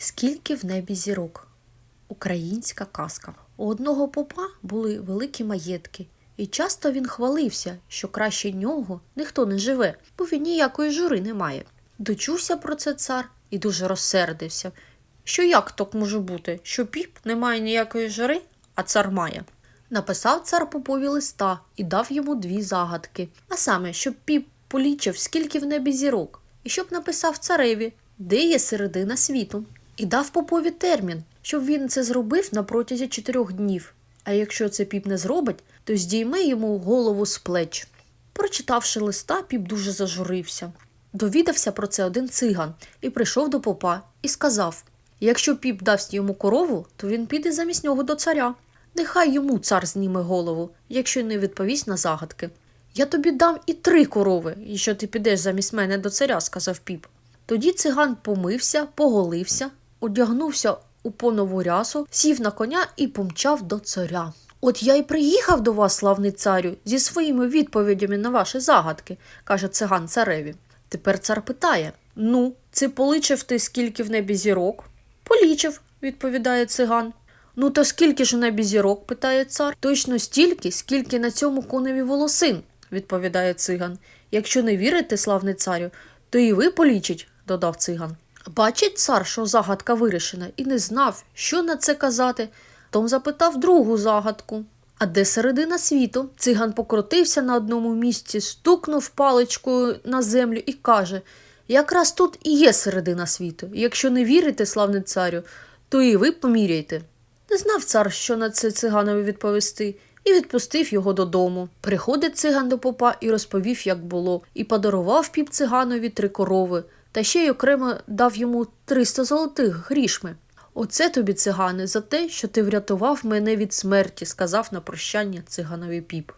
Скільки в небі зірок? Українська казка. У одного попа були великі маєтки, і часто він хвалився, що краще нього ніхто не живе, бо він ніякої жури не має. Дочувся про це цар і дуже розсердився. Що як так може бути, що піп не має ніякої жури, а цар має. Написав цар попові листа і дав йому дві загадки, а саме, щоб піп полічив, скільки в небі зірок, і щоб написав цареві, де є середина світу, і дав попові термін, щоб він це зробив на протязі чотирьох днів. А якщо це піп не зробить, то здійме йому голову з плеч. Прочитавши листа, піп дуже зажурився. Довідався про це один циган і прийшов до попа і сказав: Якщо піп дасть йому корову, то він піде замість нього до царя. Нехай йому цар зніме голову, якщо не відповість на загадки. Я тобі дам і три корови, якщо ти підеш замість мене до царя, сказав піп. Тоді циган помився, поголився, одягнувся у понову рясу, сів на коня і помчав до царя. От я й приїхав до вас, славний царю, зі своїми відповідями на ваші загадки, каже циган цареві. Тепер цар питає: Ну, це полічив ти, скільки в небі зірок? Полічив, відповідає циган. Ну, то скільки ж у небі зірок? питає цар. Точно стільки, скільки на цьому коневі волосин, відповідає циган. Якщо не вірите, славний царю, то і ви полічіть, додав циган. Бачить цар, що загадка вирішена, і не знав, що на це казати. Том запитав другу загадку. А де середина світу? Циган покрутився на одному місці, стукнув паличкою на землю і каже: Якраз тут і є середина світу. Якщо не вірите, славний царю, то і ви поміряйте. Не знав цар, що на це циганові відповісти, і відпустив його додому. Приходить циган до попа і розповів, як було, і подарував піп циганові три корови, та ще й окремо дав йому 300 золотих грішми. Оце тобі, цигани, за те, що ти врятував мене від смерті, сказав на прощання циганові піп.